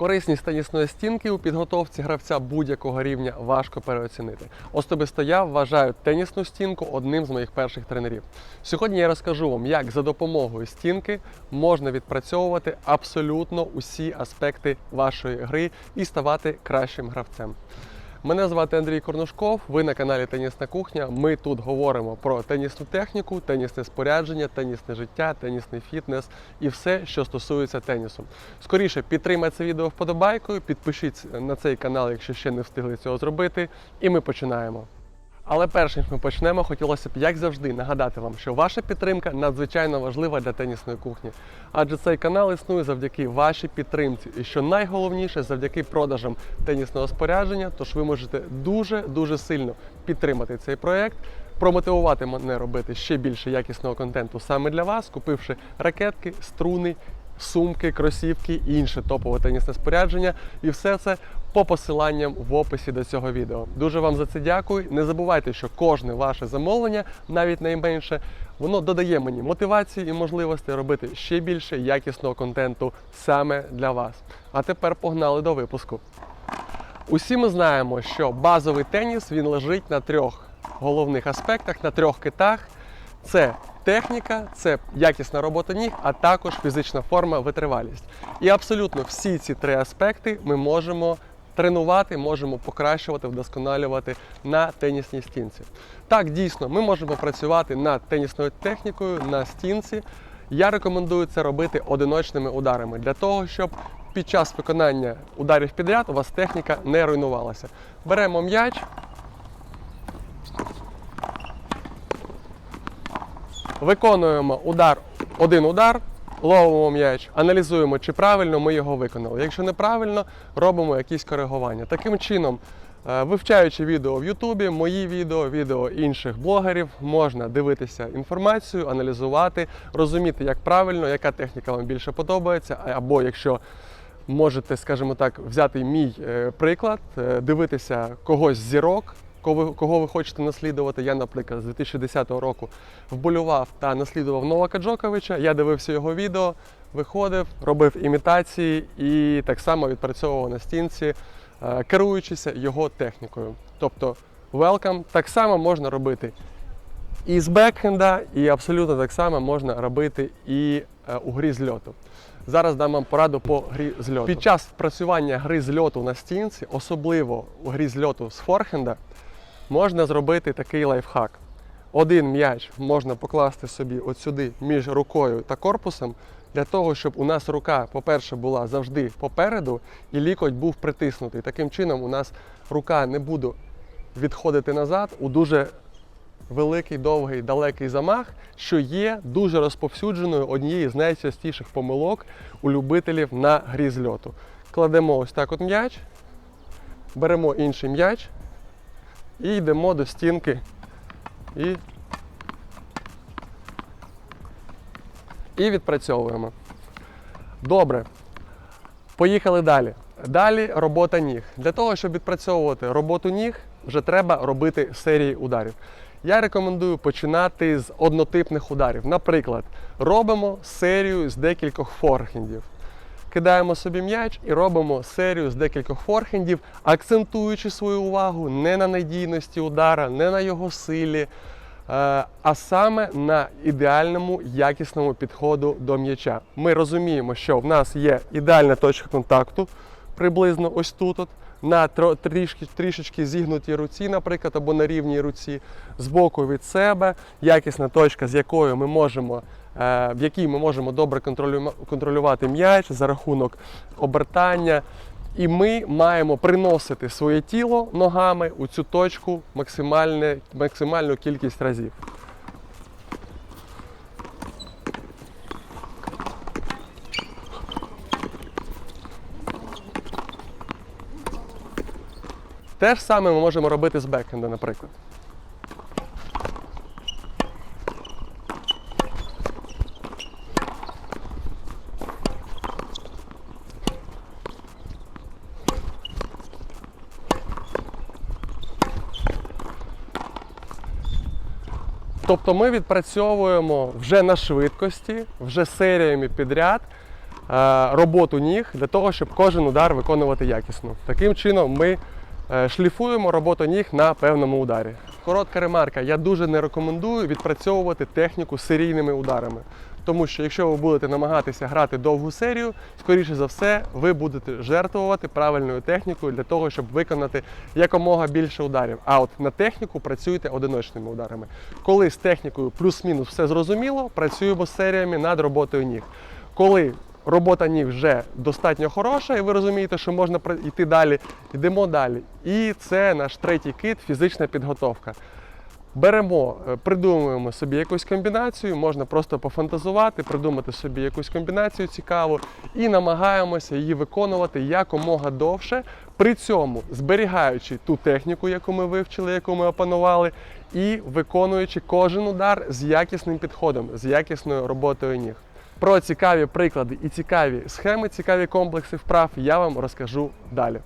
Корисність тенісної стінки у підготовці гравця будь-якого рівня важко переоцінити. Особисто я вважаю тенісну стінку одним з моїх перших тренерів. Сьогодні я розкажу вам, як за допомогою стінки можна відпрацьовувати абсолютно усі аспекти вашої гри і ставати кращим гравцем. Мене звати Андрій Корнушков. Ви на каналі Тенісна кухня. Ми тут говоримо про тенісну техніку, тенісне спорядження, тенісне життя, тенісний фітнес і все, що стосується тенісу. Скоріше підтримайте це відео вподобайкою, підпишіться на цей канал, якщо ще не встигли цього зробити. І ми починаємо. Але перш ніж ми почнемо, хотілося б, як завжди, нагадати вам, що ваша підтримка надзвичайно важлива для тенісної кухні. Адже цей канал існує завдяки вашій підтримці. І що найголовніше, завдяки продажам тенісного спорядження, тож ви можете дуже-дуже сильно підтримати цей проект, промотивувати мене робити ще більше якісного контенту саме для вас, купивши ракетки, струни, сумки, кросівки і інше топове тенісне спорядження. І все це по посиланням в описі до цього відео. Дуже вам за це дякую. Не забувайте, що кожне ваше замовлення, навіть найменше, воно додає мені мотивації і можливості робити ще більше якісного контенту саме для вас. А тепер погнали до випуску. Усі ми знаємо, що базовий теніс він лежить на трьох головних аспектах, на трьох китах. Це техніка, це якісна робота ніг, а також фізична форма, витривалість. І абсолютно всі ці три аспекти ми можемо тренувати, можемо покращувати, вдосконалювати на тенісній стінці. Так, дійсно, ми можемо працювати над тенісною технікою на стінці. Я рекомендую це робити одиночними ударами для того, щоб під час виконання ударів підряд у вас техніка не руйнувалася. Беремо м'яч. Виконуємо удар, один удар, ловимо м'яч, аналізуємо, чи правильно ми його виконали. Якщо неправильно, робимо якісь коригування. Таким чином, е, вивчаючи відео в Ютубі, мої відео, відео інших блогерів, можна дивитися інформацію, аналізувати, розуміти, як правильно, яка техніка вам більше подобається, або якщо можете, скажімо так, взяти мій е, приклад, е, дивитися когось зірок, кого ви, хочете наслідувати. Я, наприклад, з 2010 року вболював та наслідував Новака Джоковича. Я дивився його відео, виходив, робив імітації і так само відпрацьовував на стінці, е, керуючися його технікою. Тобто, welcome так само можна робити і з бекхенда, і абсолютно так само можна робити і е, у грі з льоту. Зараз дам вам пораду по грі з льоту. Під час працювання гри з льоту на стінці, особливо у грі з льоту з форхенда, можна зробити такий лайфхак. Один м'яч можна покласти собі от сюди між рукою та корпусом, для того, щоб у нас рука, по-перше, була завжди попереду, і лікоть був притиснутий. Таким чином, у нас рука не буде відходити назад у дуже великий, довгий, далекий замах, що є дуже розповсюдженою однією з найчастіших помилок у любителів на грі з льоту. Кладемо ось так от м'яч, беремо інший м'яч і йдемо до стінки. І, і відпрацьовуємо. Добре. Поїхали далі. Далі робота ніг. Для того, щоб відпрацьовувати роботу ніг, вже треба робити серії ударів. Я рекомендую починати з однотипних ударів. Наприклад, робимо серію з декількох форхендів. Кидаємо собі м'яч і робимо серію з декількох форхендів, акцентуючи свою увагу не на надійності удара, не на його силі, е, а саме на ідеальному якісному підходу до м'яча. Ми розуміємо, що в нас є ідеальна точка контакту, приблизно ось тут. от, на трішки, трішечки зігнутій руці, наприклад, або на рівній руці, збоку від себе, якісна точка, з якою ми можемо, е, в якій ми можемо добре контролювати м'яч за рахунок обертання. І ми маємо приносити своє тіло ногами у цю точку максимальну кількість разів. Те ж саме ми можемо робити з бекхенда, наприклад. Тобто ми відпрацьовуємо вже на швидкості, вже серіями підряд е, роботу ніг для того, щоб кожен удар виконувати якісно. Таким чином ми шліфуємо роботу ніг на певному ударі. Коротка ремарка: я дуже не рекомендую відпрацьовувати техніку серійними ударами. Тому що якщо ви будете намагатися грати довгу серію, скоріше за все, ви будете жертвувати правильною технікою для того, щоб виконати якомога більше ударів. А от на техніку працюйте одиночними ударами. Коли з технікою плюс-мінус все зрозуміло, працюємо з серіями над роботою ніг. Коли робота ніг вже достатньо хороша, і ви розумієте, що можна йти далі, йдемо далі. І це наш третій кит фізична підготовка. Беремо, е, придумуємо собі якусь комбінацію, можна просто пофантазувати, придумати собі якусь комбінацію цікаву і намагаємося її виконувати якомога довше, при цьому зберігаючи ту техніку, яку ми вивчили, яку ми опанували, і виконуючи кожен удар з якісним підходом, з якісною роботою ніг. Про цікаві приклади і цікаві схеми, цікаві комплекси вправ я вам розкажу далі.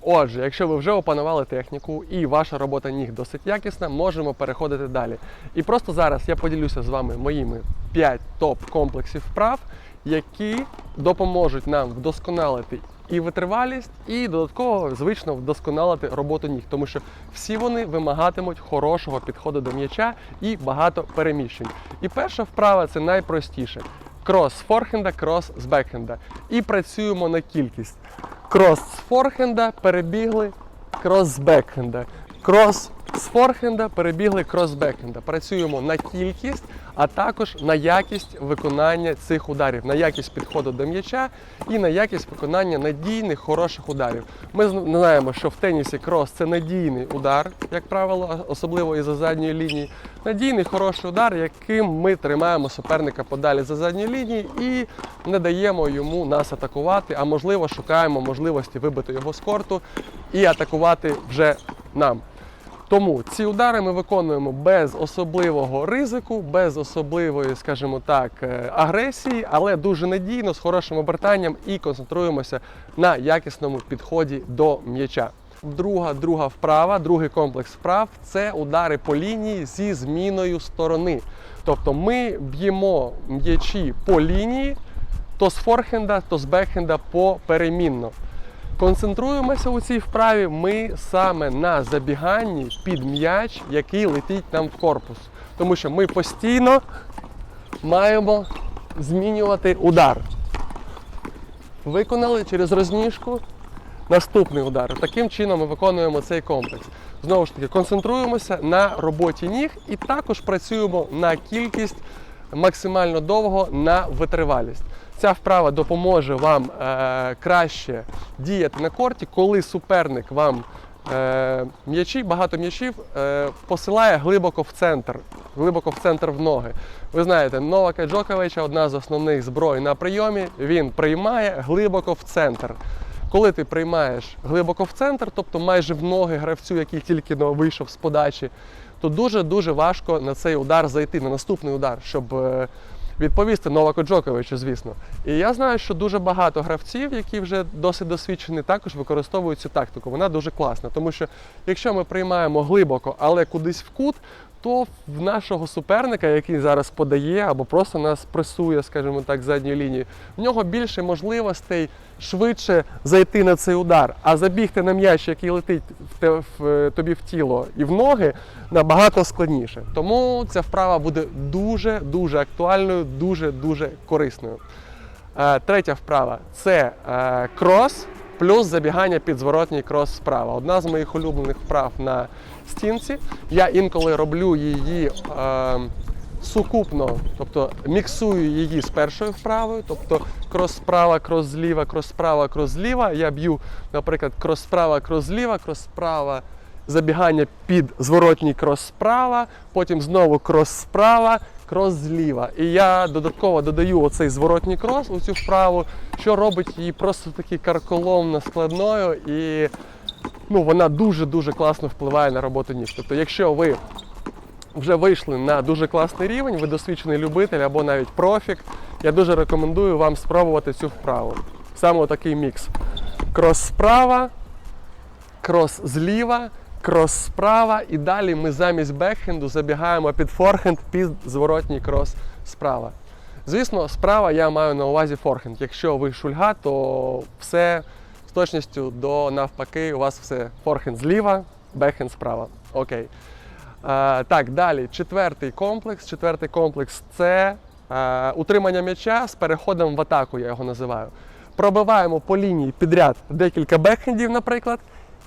Отже, якщо ви вже опанували техніку і ваша робота ніг досить якісна, можемо переходити далі. І просто зараз я поділюся з вами моїми 5 топ-комплексів вправ, які допоможуть нам вдосконалити і витривалість, і додатково звично вдосконалити роботу ніг, тому що всі вони вимагатимуть хорошого підходу до м'яча і багато переміщень. І перша вправа це найпростіше. Крос з форхенда, крос з бекхенда. І працюємо на кількість. Крос з форхенда перебігли, крос з бекхенда. Крос з форхенда перебігли крос з. Працюємо на кількість, а також на якість виконання цих ударів, на якість підходу до м'яча і на якість виконання надійних хороших ударів. Ми знаємо, що в тенісі крос це надійний удар, як правило, особливо із за задньої лінії. Надійний хороший удар, яким ми тримаємо суперника подалі за задньої лінії і не даємо йому нас атакувати, а можливо шукаємо можливості вибити його з корту і атакувати вже нам. Тому ці удари ми виконуємо без особливого ризику, без особливої, скажімо так, е, агресії, але дуже надійно, з хорошим обертанням і концентруємося на якісному підході до м'яча. Друга, друга вправа, другий комплекс вправ це удари по лінії зі зміною сторони. Тобто ми б'ємо м'ячі по лінії, то з форхенда, то з бекхенда поперемінно. Концентруємося у цій вправі ми саме на забіганні під м'яч, який летить нам в корпус. Тому що ми постійно маємо змінювати удар. Виконали через розніжку наступний удар. Таким чином ми виконуємо цей комплекс. Знову ж таки, концентруємося на роботі ніг і також працюємо на кількість максимально довго на витривалість. Ця вправа допоможе вам е, краще діяти на корті, коли суперник вам е, м'ячі, багато м'ячів е, посилає глибоко в центр, глибоко в центр в ноги. Ви знаєте, Новака Джоковича одна з основних зброй на прийомі. Він приймає глибоко в центр. Коли ти приймаєш глибоко в центр, тобто майже в ноги гравцю, який тільки вийшов з подачі, то дуже-дуже важко на цей удар зайти, на наступний удар, щоб е, відповісти Новаку Джоковичу, звісно. І я знаю, що дуже багато гравців, які вже досить досвідчені, також використовують цю тактику. Вона дуже класна, тому що якщо ми приймаємо глибоко, але кудись в кут, то в нашого суперника, який зараз подає або просто нас пресує, скажімо так, задньою лінією, в нього більше можливостей швидше зайти на цей удар, а забігти на м'яч, який летить в те- в, е, тобі в тіло і в ноги, набагато складніше. Тому ця вправа буде дуже дуже актуальною, дуже дуже корисною. Е, Третя вправа це е, крос плюс забігання під зворотній крос справа. Одна з моїх улюблених вправ на стінці. Я інколи роблю її е, сукупно, тобто міксую її з першою вправою, тобто крос справа, крос зліва, крос справа, крос зліва. Я б'ю, наприклад, крос справа, крос зліва, крос справа. Забігання під зворотній крос справа, потім знову крос справа, крос зліва. І я додатково додаю оцей зворотній крос у цю вправу, що робить її просто таки карколомно складною і ну, вона дуже-дуже класно впливає на роботу ніг. Тобто, якщо ви вже вийшли на дуже класний рівень, ви досвідчений любитель або навіть профік, я дуже рекомендую вам спробувати цю вправу. Саме такий мікс. Крос справа, крос зліва, крос справа, і далі ми замість бекхенду забігаємо під форхенд під зворотній крос справа. Звісно, справа я маю на увазі форхенд. Якщо ви шульга, то все з точністю до навпаки, у вас все форхенд зліва, бекхенд справа. Окей. Е, так, далі. Четвертий комплекс. Четвертий комплекс це е, утримання м'яча з переходом в атаку, я його називаю. Пробиваємо по лінії підряд декілька бекхендів, наприклад.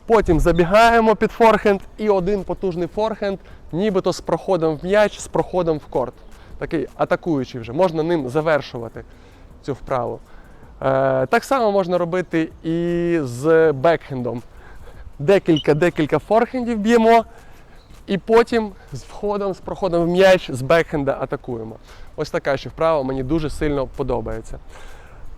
Потім забігаємо під форхенд і один потужний форхенд, нібито з проходом в м'яч, з проходом в корт. Такий атакуючий вже. Можна ним завершувати цю вправу. Е, так само можна робити і з бекхендом. Декілька-декілька форхендів б'ємо, і потім з входом, з проходом в м'яч з бекхенда атакуємо. Ось така ще вправа мені дуже сильно подобається.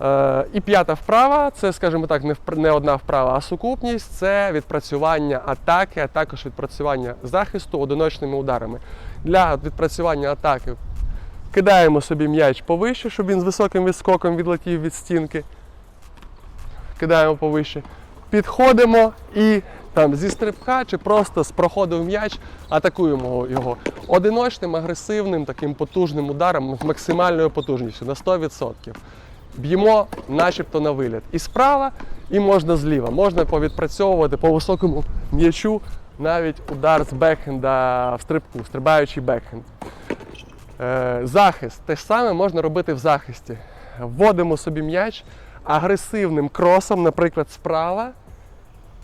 Е, і п'ята вправа це, скажімо так, не, одна вправа, а сукупність це відпрацювання атаки, а також відпрацювання захисту одиночними ударами. Для відпрацювання атаки кидаємо собі м'яч повище, щоб він з високим відскоком відлетів від стінки. Кидаємо повище. Підходимо і там зі стрибка чи просто з проходу в м'яч атакуємо його одиночним, агресивним, таким потужним ударом з максимальною потужністю на 100%. Б'ємо начебто на виліт. І справа, і можна зліва. Можна повідпрацьовувати по високому м'ячу навіть удар з бекхенда в стрибку, стрибаючий бекхенд. Е, захист. Те ж саме можна робити в захисті. Вводимо собі м'яч агресивним кросом, наприклад, справа,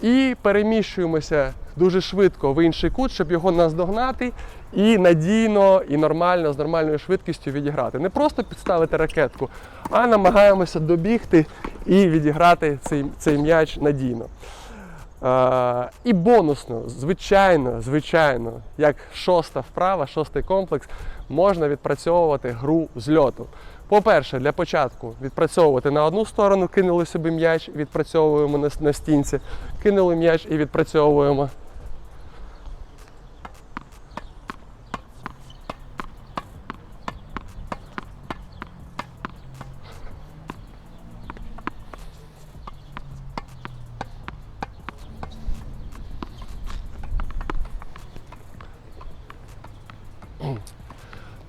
і переміщуємося дуже швидко в інший кут, щоб його наздогнати і надійно і нормально з нормальною швидкістю відіграти. Не просто підставити ракетку, а намагаємося добігти і відіграти цей, цей м'яч надійно. Е, і бонусно, звичайно, звичайно, як шоста вправа, шостий комплекс, можна відпрацьовувати гру з льоту. По-перше, для початку відпрацьовувати на одну сторону, кинули собі м'яч, відпрацьовуємо на, стінці, кинули м'яч і відпрацьовуємо.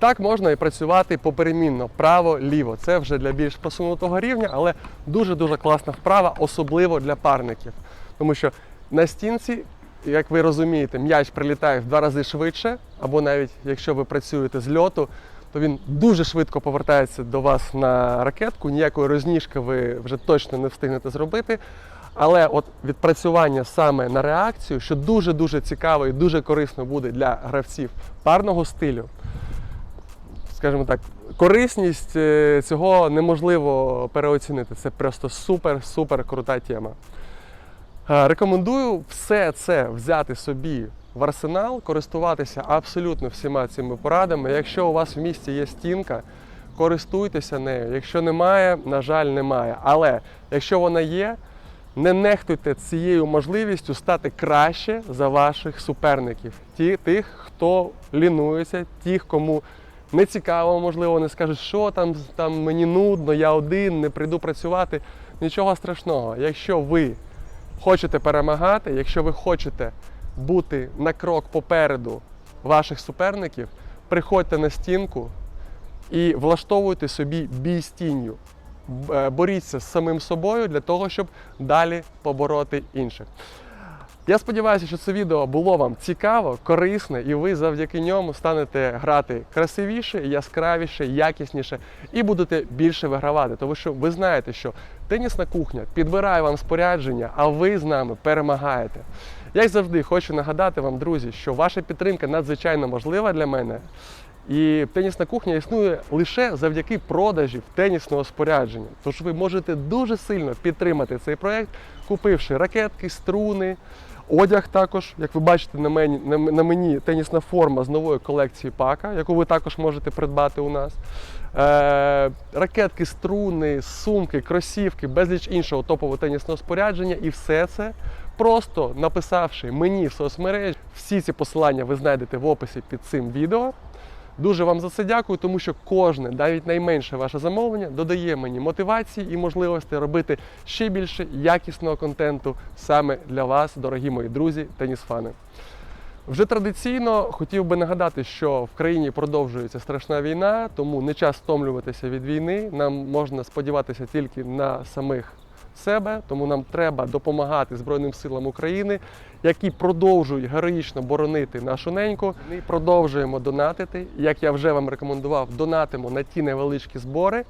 Так можна і працювати поперемінно, право-ліво. Це вже для більш посунутого рівня, але дуже-дуже класна вправа, особливо для парників. Тому що на стінці, як ви розумієте, м'яч прилітає в два рази швидше, або навіть якщо ви працюєте з льоту, то він дуже швидко повертається до вас на ракетку. Ніякої розніжки ви вже точно не встигнете зробити. Але от відпрацювання саме на реакцію, що дуже-дуже цікаво і дуже корисно буде для гравців парного стилю, скажімо так, корисність е, цього неможливо переоцінити. Це просто супер-супер крута тема. Е, Рекомендую все це взяти собі в арсенал, користуватися абсолютно всіма цими порадами. Якщо у вас в місті є стінка, користуйтеся нею. Якщо немає, на жаль, немає. Але якщо вона є, не нехтуйте цією можливістю стати краще за ваших суперників, тих, хто лінується, тих, кому не цікаво, можливо, не скажуть, що там, там мені нудно, я один, не прийду працювати. Нічого страшного. Якщо ви хочете перемагати, якщо ви хочете бути на крок попереду ваших суперників, приходьте на стінку і влаштовуйте собі бій з тінню. Е, Боріться з самим собою для того, щоб далі побороти інших. Я сподіваюся, що це відео було вам цікаво, корисне, і ви завдяки ньому станете грати красивіше, яскравіше, якісніше і будете більше вигравати. Тому що ви знаєте, що тенісна кухня підбирає вам спорядження, а ви з нами перемагаєте. Як завжди, хочу нагадати вам, друзі, що ваша підтримка надзвичайно важлива для мене. І тенісна кухня існує лише завдяки продажів тенісного спорядження. Тож ви можете дуже сильно підтримати цей проект, купивши ракетки, струни, одяг також. Як ви бачите, на мені, на, мені тенісна форма з нової колекції пака, яку ви також можете придбати у нас. Е, ракетки, струни, сумки, кросівки, безліч іншого топового тенісного спорядження. І все це просто написавши мені в соцмережі. Всі ці посилання ви знайдете в описі під цим відео. Дуже вам за це дякую, тому що кожне, навіть найменше ваше замовлення, додає мені мотивації і можливості робити ще більше якісного контенту саме для вас, дорогі мої друзі, теніс-фани. Вже традиційно хотів би нагадати, що в країні продовжується страшна війна, тому не час втомлюватися від війни. Нам можна сподіватися тільки на самих себе, тому нам треба допомагати Збройним силам України, які продовжують героїчно боронити нашу неньку. Ми продовжуємо донатити. Як я вже вам рекомендував, донатимо на ті невеличкі збори,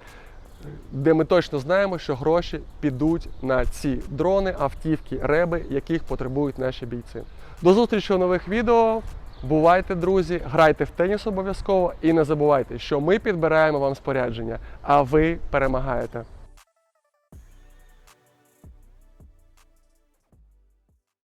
де ми точно знаємо, що гроші підуть на ці дрони, автівки, реби, яких потребують наші бійці. До зустрічі у нових відео. Бувайте, друзі, грайте в теніс обов'язково і не забувайте, що ми підбираємо вам спорядження, а ви перемагаєте.